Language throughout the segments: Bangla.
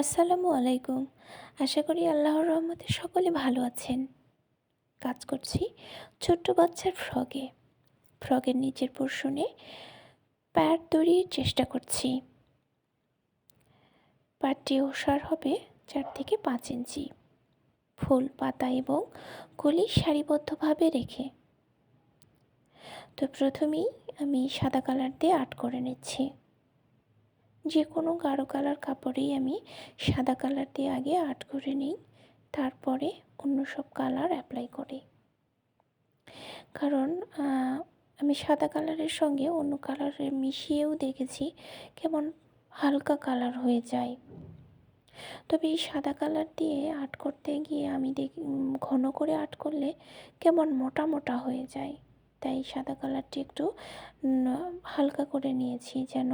আসসালামু আলাইকুম। আশা করি আল্লাহর রহমতে সকলে ভালো আছেন। কাজ করছি ছোট্ট বাচ্চার ফ্রগে ফ্রগের নিচের পোর্শনে প্যার তৈরির চেষ্টা করছি। প্যারটি ওষার হবে চার থেকে পাঁচ ইঞ্চি। ফুল, পাতা এবং কলি সারিবদ্ধভাবে রেখে। তো প্রথমেই আমি সাদা কালার দিয়ে আর্ট করে নিচ্ছি। যে কোনো গাঢ় কালার কাপড়েই আমি সাদা কালার দিয়ে আগে আর্ট করে নিই, তারপরে অন্য সব কালার অ্যাপ্লাই করি। কারণ আমি সাদা কালারের সঙ্গে অন্য কালারের মিশিয়েও দেখেছি কেমন হালকা কালার হয়ে যায়। তবে এই সাদা কালার দিয়ে আর্ট করতে গিয়ে আমি দেখি ঘন করে আর্ট করলে কেমন মোটা মোটা হয়ে যায়। তাই সাদা কালারটি একটু হালকা করে নিয়েছি যেন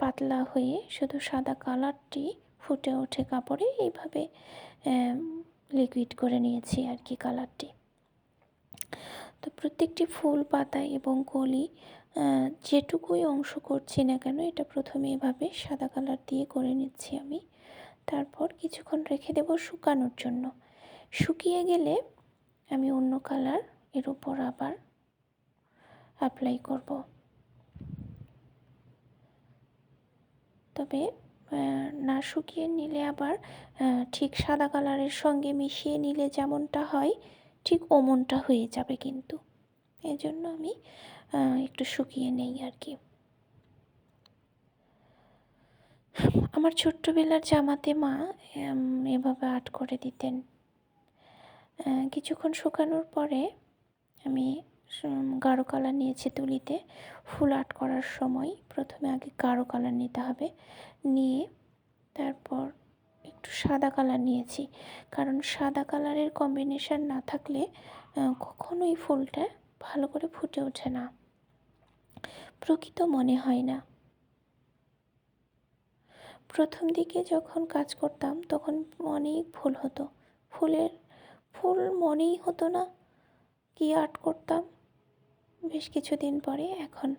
পাতলা হয়ে শুধু সাদা কালারটি ফুটে ওঠে কাপড়ে, এইভাবে লিকুইড করে নিয়েছি আর কি কালারটি। তো প্রত্যেকটি ফুল, পাতা এবং কলি যেটুকুই অংশ করছি না কেন, এটা প্রথমে এভাবে সাদা কালার দিয়ে করে নিচ্ছি আমি। তারপর কিছুক্ষণ রেখে দেব শুকানোর জন্য। শুকিয়ে গেলে আমি অন্য কালারের উপর আবার অ্যাপ্লাই করব। তবে না শুকিয়ে নিলে আবার ঠিক সাদা কালারের সঙ্গে মিশিয়ে নিলে যেমনটা হয়, ঠিক অমনটা হয়ে যাবে কিন্তু। এজন্য আমি একটু শুকিয়ে নেই আর কি আমার ছোট্টবেলার জামাতে মা এভাবে আর্ট করে দিতেন। কিছুক্ষণ শুকানোর পরে আমি গাঢ় কালার নিয়েছি তুলিতে। ফুল আর্ট করার সময় প্রথমে আগে গাঢ় কালার নিতে হবে। নিয়ে তারপর একটু সাদা কালার নিয়েছি। কারণ সাদা কালারের কম্বিনেশান না থাকলে কখনোই ফুলটা ভালো করে ফুটে ওঠে না। প্রকৃত মনে হয় না। প্রথম দিকে যখন কাজ করতাম, তখন অনেক ফুল হতো। ফুলের, ফুল মনেই হতো না কি আর্ট করতাম। বেশ কিছুদিন পরে এখন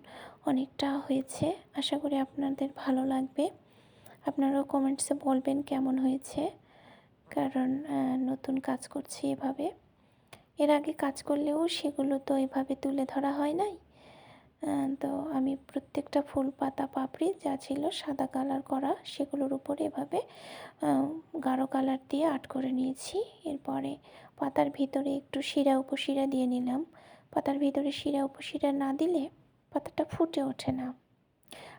অনেকটা হয়েছে। আশা করি আপনাদের ভালো লাগবে। আপনারাও কমেন্টসে বলবেন কেমন হয়েছে। কারণ নতুন কাজ করছি এভাবে। এর আগে কাজ করলেও সেগুলো তো এভাবে তুলে ধরা হয় নাই। তো আমি প্রত্যেকটা ফুল, পাতা, পাপড়ি যা ছিল সাদা কালার করা সেগুলোর উপরে এভাবে গাঢ় কালার দিয়ে আর্ট করে নিয়েছি। এরপরে পাতার ভিতরে একটু শিরা, উপশিরা দিয়ে নিলাম। পাতার ভিতরে শিরা উপশিরা না দিলে পাতাটা ফুটে ওঠে না।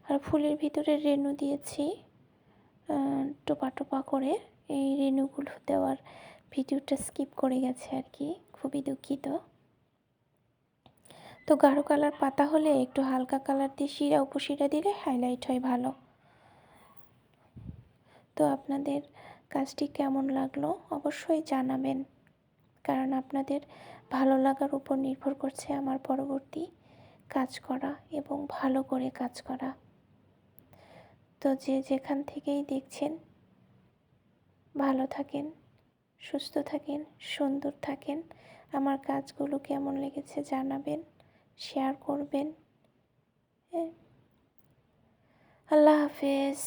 আর ফুলের ভিতরে রেণু দিয়েছি টোপা টোপা করে। এই রেণুগুলো দেওয়ার ভিডিওটা স্কিপ করে গেছে আর কি, খুবই দুঃখিত। তো গাঢ় কালার পাতা হলে একটু হালকা কালার দিয়ে শিরা উপশিরা দিলে হাইলাইট হয় ভালো। তো আপনাদের কাজটি কেমন লাগল অবশ্যই জানাবেন। কারণ আপনাদের ভালো লাগার উপর নির্ভর করছে আমার পরবর্তী কাজ করা এবং ভালো করে কাজ করা। তো যে যেখান থেকেই দেখছেন, ভালো থাকেন, সুস্থ থাকেন, সুন্দর থাকেন, আমার কাজগুলো কেমন লেগেছে জানাবেন শেয়ার করবেন। হ্যাঁ। আল্লাহ হাফেজ।